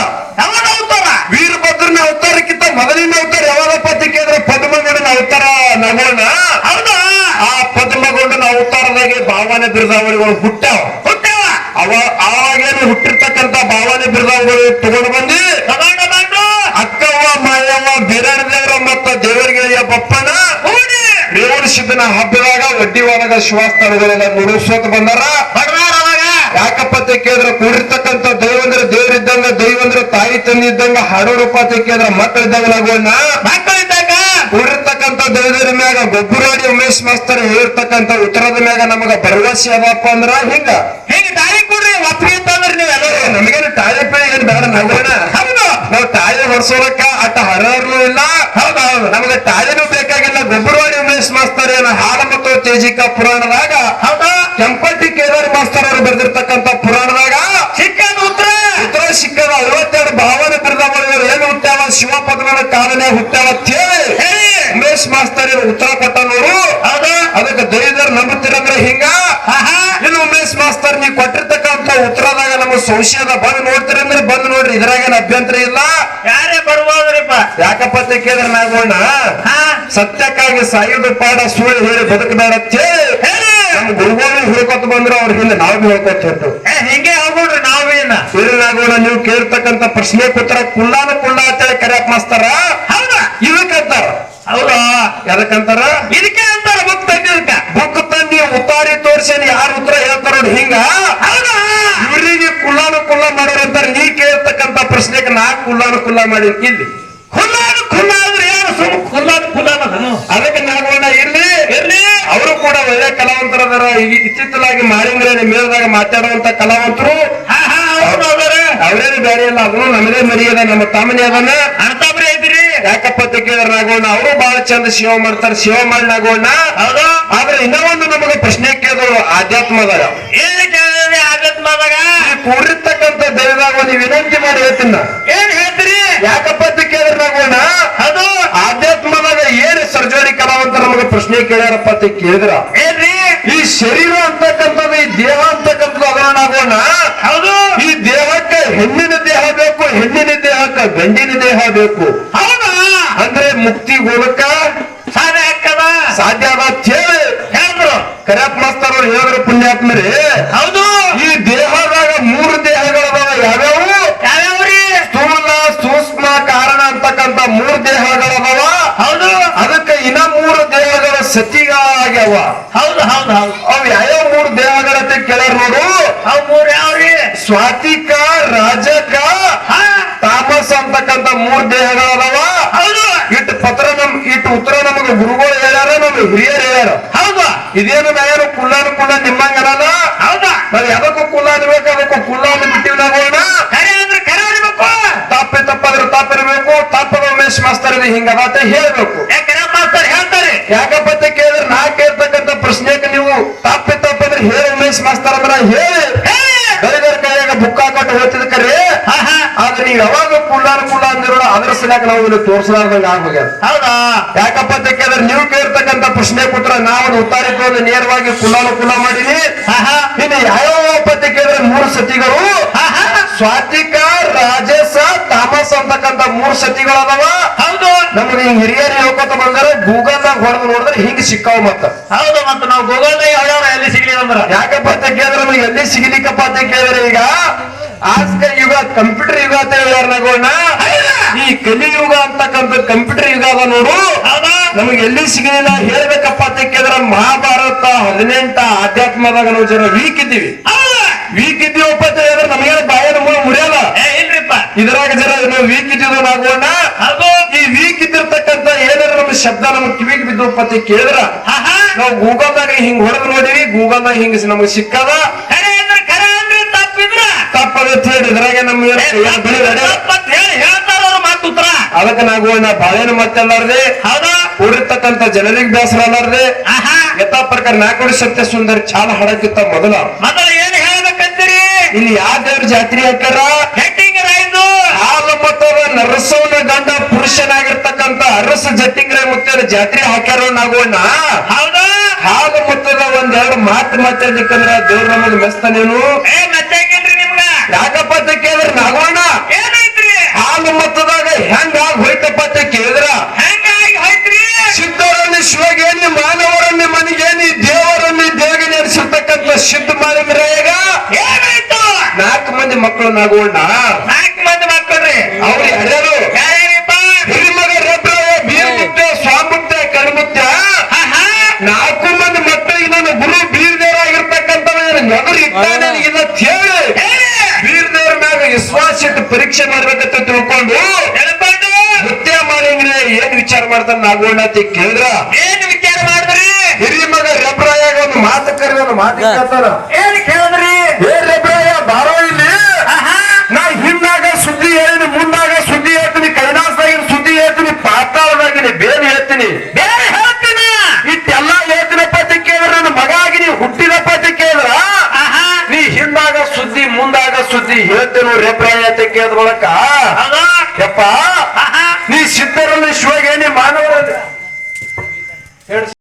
ಯಾವಾಗ ಅವತಾರ? ವೀರಭದ್ರನ ಅವತಾರಕ್ಕಿಂತ ಮೊದಲಿನ ಅವತಾರ ಯಾವಾಗಪ್ಪ ಅಂತ ಕೇಳಿದ್ರೆ ಪದ್ಮಗಡನ ಅವತಾರ ನಗೋಣ ಹೌದು ಆ ಪದ್ಮಗೌಡನ ಅವತಾರದಾಗೆ ಭಾವನೆ ಬಿರ್ದಾವಳಿಗಳು ಹುಟ್ಟಾವ. ಹುಟ್ಟವ. ಅವ ಆವಾಗೇನು ಹುಟ್ಟಿರ್ತಕ್ಕಂತ ಭಾವನೆ ತಗೊಂಡು ಬಂದಿ ತಗೊಂಡ ಬಂದು ಅಕ್ಕವ್ವ ಮಾಯವ್ವ ದೇವರ ಮತ್ತ ದೇವರಿಗೆ ಬಪ್ಪನ ಸಿದ್ದನ ಹಬ್ಬದಾಗ ಒಡ್ಡಿ ಒಳಗ ಶಿವಾಸ್ಥಾನಗಳೆಲ್ಲ ನುಡಿಸೋತ ಬಂದಾರ. ಯಾಕಪ್ಪ ಕೇಳಿದ್ರೆ ಕೂಡಿರ್ತಕ್ಕಂಥ ದೈವಂದ್ರ ದೇವರಿದ್ದಂಗ ದೈವಂದ್ರ ತಾಯಿ ತಂದಿದ್ದಂಗ ಇದ್ದಂಗ ರೂಪ ಕೇಳಿದ್ರೆ ಮಕ್ಕಳಿದ್ದಂಗ ನಾಗೋಣ ಮಕ್ಕಳಿದ್ದಾಗ. ಕೂಡಿರ್ತಕ್ಕಂಥ ದೇವರ ಮ್ಯಾಗ ಗೊಬ್ಬರಾಡಿ ಉಮೇಶ್ ಮಾಸ್ತರ್ ಹೇಳಿರ್ತಕ್ಕಂಥ ಉತ್ತರದ ಮ್ಯಾಗ ನಮಗ ಭರವಸೆ ಅದಪ್ಪ ಅಂದ್ರ ಹಿಂಗ. ಹಿಂಗ ತಾಳಿ ಕೊಡ್ರಿ ಒಪ್ಪಿಗೆ ತಂದ್ರಿ ನೀವೆಲ್ಲರೂ ನಮಗೇನು ತಾಳಿ ಪೇ ಏನ್ ಬೇಡ ನಗೋಣ ಹೌದು. ನಾವು ತಾಳಿ ಹೊಡ್ಸೋಲಕ್ಕ ಅಟ್ಟ ಹರರ್ನು ಇಲ್ಲ. ಹೌದು ಹೌದು. ನಮಗೆ ತಾಳಿನೂ ಬೇಕಾಗಿಲ್ಲ ಗೊಬ್ಬರವಾಡಿ ವಾಲ್ಮೀಕ ಪುರಾಣದಾಗ. ಹೌದಾ. ಕೆಂಪಟ್ಟಿ ಕೇದಾರ್ ಮಾಸ್ತರ್ ಅವರು ಬರೆದಿರ್ತಕ್ಕಂಥ ಪುರಾಣದಾಗ. ಸಿಕ್ಕದ ಉತ್ತರ? ಉತ್ತರ ಸಿಕ್ಕದ ಐವತ್ತೆರಡು ಭಾವನೆ ಬಿರುದವರು ಏನು ಹುಟ್ಟ್ಯಾವ ಶಿವ ಪದ್ಮನ ಕಾಲನೆ ಹುಟ್ಟ್ಯಾವ ಅಂತ ಹೇಳಿ ಮಾಡ್ತಾರೆ ಉತ್ತರ ಕೊಟ್ಟನವರು. ಅದಕ್ಕೆ ದೈವದರ್ ನಂಬುತ್ತಿರಂದ್ರೆ ಹಿಂಗ? ಇನ್ನು ಉಮೇಶ್ ಮಾಸ್ತರ್ ನೀವು ಕೊಟ್ಟಿರ್ತಕ್ಕಂತ ಉತ್ತರದಾಗ ನಮಗೆ ಸಂಶಯದ ಬಂದು ನೋಡ್ತೀರಂದ್ರೆ ಬಂದ್ ನೋಡ್ರಿ. ಇದ್ರಾಗೇನು ಅಭ್ಯಂತರ ಇಲ್ಲ. ಯಾರೇ ಬರ್ಬೋದ್ರಿಪ್ಪ. ಯಾಕಪ್ಪ ಕೇಳಿದ್ರೆ ನಾಗೋಣ ಹಾ. ಸತ್ಯಕ್ಕಾಗಿ ಸಾಯುದ ಪಾಡ ಸುಳ್ಳು ಹೇಳಿ ಬದುಕಬೇಡತ್ತೆ ನಮ್ಮ ಗುರುಗಳು ಹೇಳ್ಕೊತ ಬಂದ್ರು ಅವ್ರ ಹಿಂದೆ ನಾವು ಹೇಳ್ಕೊತ ಹೊಟ್ಟು ಹಿಂಗೆ ಹೋಗ್ಬಿಡ್ರಿ ನಾವೇನ ನಾಗೋಣ ನೀವು ಕೇಳ್ತಕ್ಕಂತ ಪ್ರಶ್ನೆ ಉತ್ತರ ಕುಳ್ಳಾನು ಕುಳ್ಳ ಅಂತೇಳಿ ಕರೆಯಕ್ ಮಾಸ್ತಾರ. ಇದಕ್ಕಂತಾರ ಹೌದಾ? ಎದಕ್ಕಂತಾರ ಇದಕ್ಕೆ ಅಂತಾರ ಬುಕ್ ತಂದಿದ್ಕ ಬುಕ್ ತಂದಿ ಉತ್ತಾರಿ ತೋರ್ಸೇನಿ ಯಾರು ಉತ್ತರ ಹೇಳ್ತಾರ ಹಿಂಗ? ಹೌದಾ? ಇವರಿಗೆ ಕುಲ್ಲಾನುಕುಲ ಮಾಡೋರು ಅಂತಾರೆ. ನೀ ಕೇಳ್ತಕ್ಕಂತ ಪ್ರಶ್ನೆಗೆ ನಾ ಕುಲ್ಲಾನುಕುಲ ಮಾಡಿ ಇಲ್ಲಿ. ಖುಲ್ಲ ಅಂದ್ರೆ ಏನು ಸುಮ್ ಖುಲ್ಲಾನದನು ಅದಕ್ಕೆ ನಾಗೋಣ ಇರ್ಲಿ. ಇರ್ಲಿ. ಅವರು ಕೂಡ ಒಳ್ಳೆ ಕಲಾವಂತರದಾರ. ಈಗ ಇತ್ತಿತ್ತಲಾಗಿ ಮಾಡಿದ್ರೆ ಮೇಳದಾಗ ಮಾತಾಡುವಂತ ಕಲಾವಂತರು. ಅವರೇನು ಬೇರೆ ಇಲ್ಲ ಅದನ್ನು ನಮ್ಮದೇ ಮರಿ ಅದ ನಮ್ಮ ತಮ್ಮನೇ ಅದನ್ನ ಐತಿರಿ. ಯಾಕಪ್ಪ ಅಂತ ಕೇಳಿದ್ರೆ ನಾಗೋಣ ಅವರು ಚಂದ ಸೇವೆ ಮಾಡ್ತಾರೆ ಸೇವೆ ಮಾಡಿ ನಾಗೋಣ ಹೌದಾ. ಆದ್ರೆ ಇನ್ನೂ ಒಂದು ನಮಗೆ ಪ್ರಶ್ನೆ ಕೇಳಿದ್ರು ಆಧ್ಯಾತ್ಮದಾಗ ಏನ್ ಕೇಳಿದ್ರಿ ಆಧ್ಯಾತ್ಮದಾಗ ಕೂಡಿರ್ತಕ್ಕಂಥ ದೈವದಾಗ ಒಂದು ವಿನಂತಿ ಮಾಡಿ ಹೇಳ್ತೀನಿ. ಏನ್ ಹೇಳ್ತೀರಿ? ಯಾಕಪ್ಪ ಅಂತ ಕೇಳಿದ್ರೆ ಅದು ಆಧ್ಯಾತ್ಮದಾಗ ಏನ್ ಸರ್ಜರಿ ಕಲಾವಂತ ನಮಗೆ ಪ್ರಶ್ನೆ ಕೇಳ್ಯಾರಪ್ಪ ಅಂತ ಕೇಳಿದ್ರ? ಏನ್ರಿ? ಈ ಶರೀರ ಅಂತಕ್ಕಂಥದ್ದು ಈ ದೇಹ ಅಂತಕ್ಕಂಥದ್ದು ಅದನ್ನ ಹೌದು. ಈ ದೇಹಕ್ಕೆ ಹೆಣ್ಣಿನ ದೇಹ ಬೇಕು ಹೆಣ್ಣಿನ ದೇಹಕ್ಕೆ ಗಂಡಿನ ದೇಹ ಬೇಕು. ಹೌದಾ? ಅಂದ್ರೆ ಮುಕ್ತಿ ಹೋಗಕ್ಕ ಸಾಧ್ಯ ಹಾಕದ ಸಾಧ್ಯ ಅದ ಅಂತ ಹೇಳಿ ಹೇಳಿದ್ರು ಕರ್ಯಾಪ್ ಮಾಸ್ತರ್ ಅವ್ರು ಹೇಳಿದ್ರು ಪುಣ್ಯಾತ್ಮರೇ ಹೌದು. ಈ ದೇಹದಾಗ ಮೂರು ದೇಹಗಳದಾವ ಯಾವ್ಯಾವು? ಯಾವ್ಯಾವ್ರಿ ಸ್ಥೂಲ ಸೂಕ್ಷ್ಮ ಕಾರಣ ಅಂತಕ್ಕಂಥ ಮೂರು ದೇಹಗಳದಾವ ಹೌದು. ಅದಕ್ಕೆ ಇನ್ನ ಮೂರು ದೇಹಗಳ ಸತಿಗಾಗ್ಯಾವ ಹೌದು ಹೌದು ಹೌದು. ಅವ್ ಯಾವ್ಯಾವ ಮೂರು ದೇಹಗಳ ಕೆಳರ್ ನೋಡು. ಅವ್ ಮೂರ್ ಯಾವ್ರಿ ಸ್ವಾತಿಕ ರಾಜಕ ತಾಮಸ ಅಂತಕ್ಕಂಥ ಮೂರು ದೇಹಗಳದಾವ ಹೌದು. ಇಟ್ ಪತ್ರ ನಮ್ ಇಟ್ ಉತ್ತರ ನಮಗ ಗುರುಗಳು ಹೇಳ್ಯಾರ ನಮಗೆ ಹಿರಿಯರು ಹೇಳ್ಯಾರ. ಇದೇನು ನಾವೇನು ಕುಳ್ಳಾನು ಕುಳ್ಳ ನಿಮ್ಮಂಗಲ್ಲ ಹೌದಾ? ಯಾವಕ್ಕೂ ಬೇಕು ಅನ್ಬೇಕು ಅದಕ್ಕೂ ಕುಲ್ಲ ಬಿಟ್ಟಿಲ್ಲ ಬಿಟ್ಟಿವಿ ನಾಗೋಣ ತಪ್ಪಿ ತಪ್ಪಾದ್ರೆ ತಪ್ಪಿರ್ಬೇಕು ತಪ್ಪದ ಉಮೇಶ್ ಮಾಸ್ತರ್ ಹಿಂಗ ಹಿಂಗದ ಅಂತ ಹೇಳ್ಬೇಕು ಮಾಸ್ತರ್ ಹೇಳ್ತಾರೆ. ಯಾಕಪ್ಪ ಅಂತ ಕೇಳಿದ್ರೆ ನಾ ಕೇಳ್ತಕ್ಕಂತ ಪ್ರಶ್ನೆಗೆ ನೀವು ತಪ್ಪೆ ತಪ್ಪಾದ್ರೆ ಹೇಳಿ ಉಮೇಶ್ ಮಾಸ್ತರ್ ಅಂದ್ರ ಹೇಳಿ. ಬೇರೆ ಬೇರೆ ಕೈಯಾಗ ಬುಕ್ ಹಾಕೊಂಡು ಹಾ ಹಾ. ಆದ್ರೆ ನೀವು ಯಾವಾಗ ಕುಳ್ಳಾನ ಕುಳ್ಳ ಅಂದಿರೋ ಅದ್ರ ಸಲಕ ನಾವು ಇಲ್ಲಿ ತೋರ್ಸಲಾರ್ದಂಗ ಆಗೋಗ್ಯದ ಹೌದಾ? ಯಾಕಪ್ಪ ಕೇಳಿದ್ರೆ ನೀವು ಕೇಳ್ತಕ್ಕಂಥ ಪ್ರಶ್ನೆ ಕೊಟ್ರೆ ನಾವು ಉತ್ತಾರಿಕೊಂಡು ನೇರವಾಗಿ ಕುಲಾನುಕೂಲ ಮಾಡೀನಿ. ಇನ್ನು ಯಾವ ಪತಿ ಕೇಳಿದ್ರೆ ಮೂರು ಸತಿಗಳು? ಸ್ವಾತಿಕ ರಾಜಸ ತಾಮಸ ಅಂತಕ್ಕಂಥ ಮೂರು ಸತಿಗಳದಾವ. ಹೌದು. ನಮ್ಗೆ ಹಿಂಗ್ ಹಿರಿಯರು ಹೇಳ್ಕೊತ ಬಂದ್ರೆ ಗೂಗಲ್ದಾಗ ಹೊಡೆದು ನೋಡಿದ್ರೆ ಹಿಂಗ್ ಸಿಕ್ಕಾವ ಮತ್ತ. ಹೌದು ಮತ್ತೆ ನಾವು ಗೂಗಲ್ದಾಗ ಹೊಡೆಯವ್ರ ಎಲ್ಲಿ ಸಿಗ್ಲಿ ಅಂದ್ರೆ? ಯಾಕಪ್ಪ ಅಂತ ಕೇಳಿದ್ರೆ ನಮ್ಗೆ ಎಲ್ಲಿ ಸಿಗ್ಲಿಕ್ಕಪ್ಪ ಅಂತ ಕೇಳಿದ್ರೆ ಈಗ ಆಸ್ಕ ಯುಗ ಕಂಪ್ಯೂಟರ್ ಯುಗ ಅಂತ ಹೇಳ್ಯಾರ ನಗೋಣ. ಈ ಕಲಿಯುಗ ಅಂತಕ್ಕಂಥ ಕಂಪ್ಯೂಟರ್ ಯುಗ ಅದ ನೋಡು. ನಮ್ಗೆ ನಮಗೆ ಎಲ್ಲಿ ಸಿಗಲಿಲ್ಲ ಹೇಳ್ಬೇಕಪ್ಪ ಅಂತ ಕೇಳಿದ್ರೆ ಮಹಾಭಾರತ ಹದಿನೆಂಟ ಆಧ್ಯಾತ್ಮದಾಗ ನಾವು ಜನ ವೀಕ್ ಇದ್ದೀವಿ. ವೀಕ್ ಇದ್ದೀವಪ್ಪ ಅಂತ ಹೇಳಿದ್ರೆ ನಮಗೆ ಬಾಯ ಮೂಲ ಮುರಿಯಲ್ಲ? ಇದ್ರಾಗ ಜನ ನಾವು ವೀಕ್ ಇದ್ದೀವಿ ನಾಗೋಣ. ಈ ವೀಕ್ ಇದ್ದಿರ್ತಕ್ಕಂಥ ಏನಾರ ನಮ್ಮ ಶಬ್ದ ನಮ್ಮ ಕಿವಿಗೆ ಬಿದ್ದಪ್ಪ ಅಂತ ಕೇಳಿದ್ರ. ನಾವು ಗೂಗಲ್ದಾಗ ಹಿಂಗ್ ಹೊಡೆದು ನೋಡಿವಿ ಗೂಗಲ್ದಾಗ ಹಿಂಗ್ ನಮಗೆ ಸಿಕ್ಕದ. ತಪ್ಪದ ಹೇಳಿ ಇದ್ರಾಗ ನಮ್ಮ ಹೇಳ್ತಾರ ಅವ್ರ ಮಾತು ಉತ್ತರ. ಅದಕ್ಕೆ ನಾಗೋಣ ಬಾಳೆನ ಮತ್ತೆಲ್ಲಾರ್ದೆ ಹೌದಾ. ಕೂಡಿರ್ತಕ್ಕಂಥ ಜನರಿಗೆ ಬೇಸರ ಅಲ್ಲಾರ್ದೆ ಯಥಾ ಪ್ರಕಾರ ನಾಲ್ಕು ಸತ್ಯ ಸುಂದರ ಚಾಲ ಹಾಡಕ್ಕಿಂತ ಮೊದಲ. ಮೊದಲ ಏನ್ ಹೇಳ್ಬೇಕಂತೀರಿ? ಇಲ್ಲಿ ಯಾವ ದೇವ್ರ ಜಾತ್ರೆ ಹಾಕ್ಯಾರ? ಹಾಲು ಮತದ ನರಸವನ ಗಂಡ ಪುರುಷನಾಗಿರ್ತಕ್ಕಂಥ ಅರಸ ಜಟ್ಟಿಂಗ್ರೆ ಮುತ್ತಿನ ಜಾತ್ರೆ ಹಾಕ್ಯಾರ ನಾಗೋಣ ಹೌದಾ. ಹಾಲು ಮತದ ಒಂದೆರಡು ಮಾತು ಮಾತಾಡ್ಲಿಕ್ಕಂದ್ರ ದೇವ್ರ ನಮಗೆ ಮೆಸ್ತಾನೇನು ಯಾಕಪ್ಪ ಅಂತ ಕೇಳಿದ್ರ ನಾಗೋಣ? ಏನೈತ್ರಿ ಹಾಲು ಮತದಾಗ ಹೆಂಗ ಹೋಯ್ತಪ್ಪ ಅಂತ ಕೇಳಿದ್ರ? ಹೆಂಗಾಗಿ ಹೋಯ್ತ್ರಿ? ಸಿದ್ಧರನ್ನು ಶಿವಗೇನಿ ಮಾನವರನ್ನು ಮನಿಗೇನಿ ದೇವರನ್ನ ದೇವಿಗೆ ನಡೆಸಿರ್ತಕ್ಕಂಥ ಸಿದ್ಧ ಮಾಲಿಮರಾಯಗ ಏನಾಯ್ತು? ನಾಲ್ಕು ಮಂದಿ ಮಕ್ಕಳು ನಾಗೋಣ. ನಾಲ್ಕು ಮಂದಿ ಮಕ್ಕಳ್ರಿ. ಅವ್ರು ಹೆಡರು ಹಿರಿಮಗ ರಬ್ರವ ಬೀರಮುತ್ಯ ಸ್ವಾಮುತ್ಯ ಕಣ್ಮುತ್ತೆ. ನಾಲ್ಕು ಮಂದಿ ಮಕ್ಕಳಿಗೆ ನನ್ನ ಗುರು ಬೀರ್ದೇವರಾಗಿರ್ತಕ್ಕಂಥ ನೆದರು ಇದ್ದಾನೆ ಇಲ್ಲ ಹೇಳಿ ಏ, ಬೀರ್ದೇವ್ರ ಮ್ಯಾಗ ವಿಶ್ವಾಸ ಇಟ್ಟು ಪರೀಕ್ಷೆ ಮಾಡ್ಬೇಕಂತ ತಿಳ್ಕೊಂಡು ನೃತ್ಯ ಮಾಡಿದ್ರೆ ಏನ್ ವಿಚಾರ ಮಾಡ್ತಾನೆ ನಾಗೋಣ ಅಂತ ಕೇಳಿದ್ರ ಏನ್ ವಿಚಾರ ಮಾಡಿದ್ರಿ? ಹಿರಿಯ ಮಗ ರೆಬ್ರಾಯಾಗ ಒಂದು ಮಾತು ಕರೆದ ಒಂದು ಮಾತು ಕೇಳ್ತಾನ ಏನ್ ಕೇಳಿದ್ರಿ ಏ ರೆಬ್ರಾಯ ಬಾರೋ ಇಲ್ಲಿ ಆಹಾ ನಾ ಹಿಂದಾಗ ಸುದ್ದಿ ಹೇಳಿನಿ ಮುಂದಾಗ ಸುದ್ದಿ ಹೇಳ್ತೀನಿ ಕೈಲಾಸದಾಗಿನ ಸುದ್ದಿ ಹೇಳ್ತೀನಿ ಪಾತಾಳದಾಗಿನಿ ಬೇರೆ ಹೇಳ್ತೀನಿ ಬೇರೆ ಹೇಳ್ತೀನ ಇಟ್ಟೆಲ್ಲ ಹೇಳ್ತೀನಪ್ಪ ಅಂತ ಕೇಳಿದ್ರೆ ನನ್ನ ರೆಪ್ರಾಯ ಅಂತ ಕೇಳಿದ ಬಳಕ ಹೌದು. ಯಪ್ಪ ನೀ ಸಿದ್ಧರಲ್ಲಿ ಶಿವಗೆ ನೀ ಮಾನವರ